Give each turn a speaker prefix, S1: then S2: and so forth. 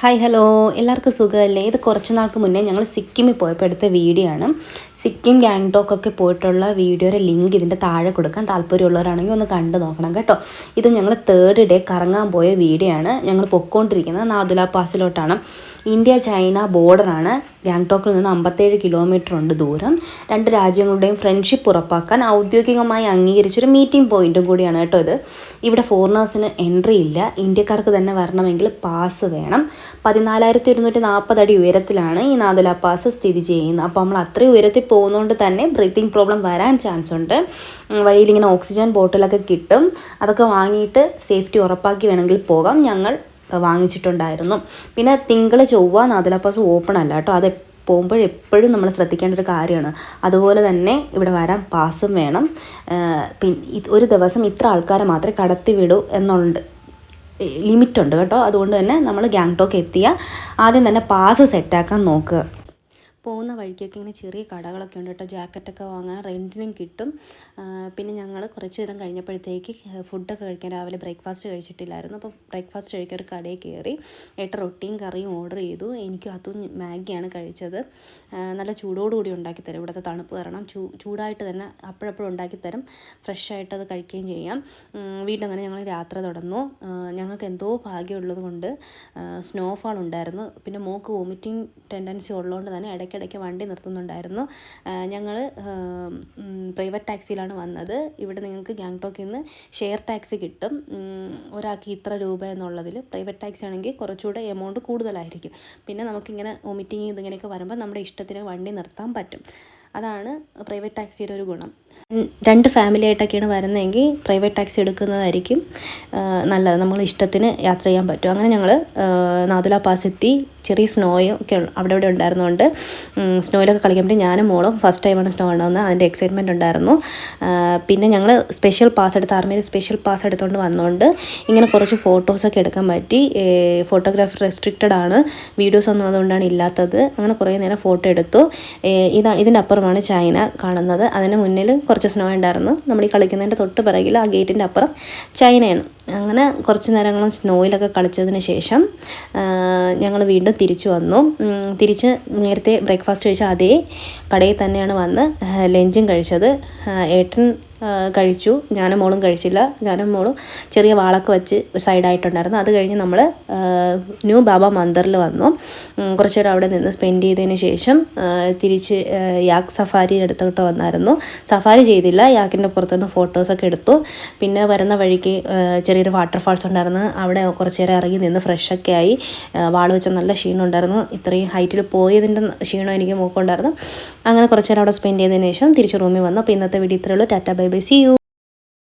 S1: hi hello എല്ലാവർക്കും സുഖമല്ലേ ഇത് കുറച്ച് നാൾക്ക് മുന്നേ ഞങ്ങൾ സിക്കിമിൽ പോയപ്പോൾ എടുത്ത വീഡിയോ ആണ് സിക്കിം ഗാങ്ടോക്ക് ഒക്കെ പോയിട്ടുള്ള വീഡിയോയുടെ ലിങ്ക് ഇതിൻ്റെ താഴെ കൊടുക്കാൻ താല്പര്യമുള്ളവരാണെങ്കിൽ ഒന്ന് കണ്ടു നോക്കണം കേട്ടോ ഇത് ഞങ്ങൾ തേർഡ് ഡേ കറങ്ങാൻ പോയ വീഡിയോ ആണ് ഞങ്ങൾ പൊക്കോണ്ടിരിക്കുന്നത് നാദുല പാസിലോട്ടാണ് ഇന്ത്യ ചൈന ബോർഡറാണ് ഗാങ്ടോക്കിൽ നിന്ന് അമ്പത്തേഴ് കിലോമീറ്റർ ഉണ്ട് ദൂരം രണ്ട് രാജ്യങ്ങളുടെയും ഫ്രണ്ട്ഷിപ്പ് ഉറപ്പാക്കാൻ ഔദ്യോഗികമായി അംഗീകരിച്ചൊരു മീറ്റിംഗ് പോയിന്റും കൂടിയാണ് കേട്ടോ ഇത് ഇവിടെ ഫോറിനേഴ്സിന് എൻട്രി ഇല്ല ഇന്ത്യക്കാർക്ക് തന്നെ വരണമെങ്കിൽ പാസ് വേണം പതിനാലായിരത്തി ഇരുന്നൂറ്റി നാൽപ്പത് അടി ഉയരത്തിലാണ് ഈ നാദുല പാസ് സ്ഥിതി ചെയ്യുന്നത് അപ്പോൾ നമ്മൾ അത്രയും ഉയരത്തിൽ പോകുന്നതുകൊണ്ട് തന്നെ ബ്രീത്തിങ് പ്രോബ്ലം വരാൻ ചാൻസ് ഉണ്ട് വഴിയിൽ ഇങ്ങനെ ഓക്സിജൻ ബോട്ടിലൊക്കെ കിട്ടും അതൊക്കെ വാങ്ങിയിട്ട് സേഫ്റ്റി ഉറപ്പാക്കി വേണമെങ്കിൽ പോകാം ഞങ്ങൾ വാങ്ങിച്ചിട്ടുണ്ടായിരുന്നു പിന്നെ തിങ്കൾ ചൊവ്വ നാദുലാപ്പാസ് ഓപ്പൺ അല്ല കേട്ടോ അത് പോകുമ്പോഴെപ്പോഴും എപ്പോഴും നമ്മൾ ശ്രദ്ധിക്കേണ്ട ഒരു കാര്യമാണ് അതുപോലെ തന്നെ ഇവിടെ വരാൻ പാസും വേണം പിന്നെ ഒരു ദിവസം ഇത്ര ആൾക്കാരെ മാത്രമേ കടത്തിവിടൂ എന്നുണ്ട് ലിമിറ്റുണ്ട് കേട്ടോ അതുകൊണ്ട് തന്നെ നമ്മൾ ഗാംഗ്ടോക്ക് എത്തിയാൽ ആദ്യം തന്നെ പാസ് സെറ്റാക്കാൻ നോക്കുക
S2: പോകുന്ന വഴിക്കൊക്കെ ഇങ്ങനെ ചെറിയ കടകളൊക്കെ ഉണ്ട് കേട്ടോ ജാക്കറ്റൊക്കെ വാങ്ങാൻ റെൻറ്റിനും കിട്ടും പിന്നെ ഞങ്ങൾ കുറച്ച് നേരം കഴിഞ്ഞപ്പോഴത്തേക്ക് ഫുഡൊക്കെ കഴിക്കാൻ രാവിലെ ബ്രേക്ക്ഫാസ്റ്റ് കഴിച്ചിട്ടില്ലായിരുന്നു അപ്പോൾ ബ്രേക്ക്ഫാസ്റ്റ് കഴിക്കാൻ ഒരു കടയിൽ കയറി ഏട്ട റൊട്ടിയും കറിയും ഓർഡർ ചെയ്തു എനിക്കും അതും മാഗിയാണ് കഴിച്ചത് നല്ല ചൂടോടുകൂടി ഉണ്ടാക്കി ഇവിടുത്തെ തണുപ്പ് കാരണം ചൂ ചൂടായിട്ട് തന്നെ അപ്പോഴപ്പോഴും ഉണ്ടാക്കി തരും ഫ്രഷായിട്ട് അത് കഴിക്കുകയും ചെയ്യാം അങ്ങനെ ഞങ്ങൾ രാത്രി തുടർന്നു ഞങ്ങൾക്ക് എന്തോ ഭാഗ്യമുള്ളത് കൊണ്ട് സ്നോഫാൾ ഉണ്ടായിരുന്നു പിന്നെ മോക്ക് വോമിറ്റിംഗ് ടെൻഡൻസി ഉള്ളതുകൊണ്ട് തന്നെ ഇടയ്ക്ക് ഇടയ്ക്കിടയ്ക്ക് വണ്ടി നിർത്തുന്നുണ്ടായിരുന്നു ഞങ്ങൾ പ്രൈവറ്റ് ടാക്സിയിലാണ് വന്നത് ഇവിടെ നിങ്ങൾക്ക് ഗാങ്ടോക്കിൽ നിന്ന് ഷെയർ ടാക്സി കിട്ടും ഒരാൾക്ക് ഇത്ര രൂപ എന്നുള്ളതിൽ പ്രൈവറ്റ് ടാക്സി ആണെങ്കിൽ കുറച്ചുകൂടെ എമൗണ്ട് കൂടുതലായിരിക്കും പിന്നെ നമുക്കിങ്ങനെ വോമിറ്റിങ് ഇതിങ്ങനെയൊക്കെ വരുമ്പോൾ നമ്മുടെ ഇഷ്ടത്തിന് വണ്ടി നിർത്താൻ പറ്റും അതാണ് പ്രൈവറ്റ് ടാക്സിയുടെ ഒരു ഗുണം
S1: രണ്ട് ഫാമിലി ആയിട്ടൊക്കെയാണ് വരുന്നതെങ്കിൽ പ്രൈവറ്റ് ടാക്സി എടുക്കുന്നതായിരിക്കും നല്ലത് നമ്മൾ ഇഷ്ടത്തിന് യാത്ര ചെയ്യാൻ പറ്റും അങ്ങനെ ഞങ്ങൾ നാദുല എത്തി ചെറിയ സ്നോയും ഒക്കെ അവിടെ ഇവിടെ ഉണ്ടായിരുന്നതുകൊണ്ട് സ്നോയിലൊക്കെ കളിക്കാൻ പറ്റി ഞാനും മോളും ഫസ്റ്റ് ടൈമാണ് സ്നോ ഉണ്ടാകുന്നത് അതിൻ്റെ എക്സൈറ്റ്മെൻറ്റ് ഉണ്ടായിരുന്നു പിന്നെ ഞങ്ങൾ സ്പെഷ്യൽ പാസ് എടുത്ത് ആർമിയിൽ സ്പെഷ്യൽ പാസ് എടുത്തുകൊണ്ട് വന്നുകൊണ്ട് ഇങ്ങനെ കുറച്ച് ഫോട്ടോസൊക്കെ എടുക്കാൻ പറ്റി ഫോട്ടോഗ്രാഫർ റെസ്ട്രിക്റ്റഡ് ആണ് വീഡിയോസ് ഒന്നും അതുകൊണ്ടാണ് ഇല്ലാത്തത് അങ്ങനെ കുറേ നേരം ഫോട്ടോ എടുത്തു ഇതാണ് ഇതിൻ്റെ അപ്പുറമാണ് ചൈന കാണുന്നത് അതിന് മുന്നിൽ കുറച്ച് സ്നോ ഉണ്ടായിരുന്നു നമ്മൾ ഈ കളിക്കുന്നതിൻ്റെ തൊട്ട് പിറകിൽ ആ ഗേറ്റിൻ്റെ അപ്പുറം ചൈനയാണ് അങ്ങനെ കുറച്ച് നേരങ്ങളും സ്നോയിലൊക്കെ കളിച്ചതിന് ശേഷം ഞങ്ങൾ വീണ്ടും തിരിച്ചു വന്നു തിരിച്ച് നേരത്തെ ബ്രേക്ക്ഫാസ്റ്റ് കഴിച്ച അതേ കടയിൽ തന്നെയാണ് വന്ന് ലഞ്ചും കഴിച്ചത് ഏട്ടൻ കഴിച്ചു ഞാനും മോളും കഴിച്ചില്ല ഞാനും മോളും ചെറിയ വാളൊക്കെ വെച്ച് സൈഡായിട്ടുണ്ടായിരുന്നു അത് കഴിഞ്ഞ് നമ്മൾ ന്യൂ ബാബ മന്ദറിൽ വന്നു കുറച്ച് നേരം അവിടെ നിന്ന് സ്പെൻഡ് ചെയ്തതിന് ശേഷം തിരിച്ച് യാക്ക് സഫാരി എടുത്തിട്ട് വന്നായിരുന്നു സഫാരി ചെയ്തില്ല യാക്കിൻ്റെ പുറത്തുനിന്ന് ഫോട്ടോസൊക്കെ എടുത്തു പിന്നെ വരുന്ന വഴിക്ക് ചെറിയൊരു വാട്ടർഫാൾസ് ഉണ്ടായിരുന്നു അവിടെ കുറച്ച് നേരം ഇറങ്ങി നിന്ന് ഫ്രഷൊക്കെ ആയി വാൾ വെച്ച നല്ല ക്ഷീണം ഉണ്ടായിരുന്നു ഇത്രയും ഹൈറ്റിൽ പോയതിൻ്റെ ക്ഷീണം എനിക്ക് മൂക്കുണ്ടായിരുന്നു അങ്ങനെ കുറച്ച് നേരം അവിടെ സ്പെൻഡ് ചെയ്തതിന് ശേഷം തിരിച്ച് റൂമിൽ വന്നു അപ്പോൾ ഇന്നത്തെ വീഡിയോ ഇത്രയുള്ളൂ tata bye bye bye see you